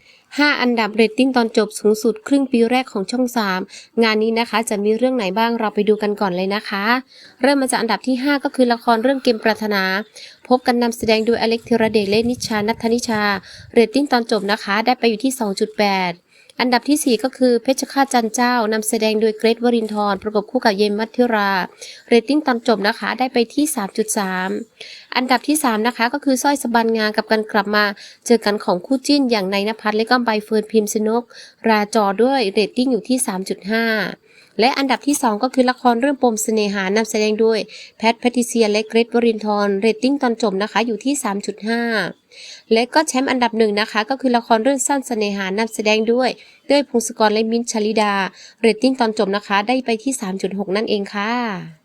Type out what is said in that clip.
5 อันดับเรตติ้งตอนจบสูงสุดครึ่งปีแรกของช่อง 3 งานนี้นะคะจะมีเรื่องไหนบ้างเราไปดูกันก่อนเลยนะคะ เริ่มมาจากอันดับที่ 5 ก็คือละครเรื่องเกมปรารถนา พบกันนำแสดงโดยอเล็กธีรเดชเลนิชานัทนิชา เรตติ้งตอนจบนะคะ ได้ไปอยู่ที่ 2.8 อันดับทีสี่ 4 ก็คือเพชรฆาตจันเจ้านำแสดงโดยเกรทวรินทร์ประกบคู่กับเยมมัทธิรา เรตติ้งตอนจบนะคะได้ไปที่ 3.3 อันดับที่ 3 นะคะ ก็คือสร้อยสบันงากับกันกลับมา เจอกันของคู่จิ้นอย่างในนภัสและก็ใบเฟิร์นพิมพ์ชนกราจอด้วยเรตติ้งอยู่ที่ 3.5และอันดับที่ 2 ก็คือละครเรื่องปมเสน่หานำแสดงด้วยแพทแพทิเซียและเกรทวรินทร์เรตติ้งตอนจบนะคะอยู่ที่ 3.5 และก็แชมป์อันดับหนึ่งนะคะ ก็คือละครเรื่องสั้นเสน่หานำแสดงด้วยเต้ยพงศกรและมิ้นท์ชลิดา เรตติ้งตอนจบนะคะ ได้ไปที่ 3.6 นั่นเองค่ะ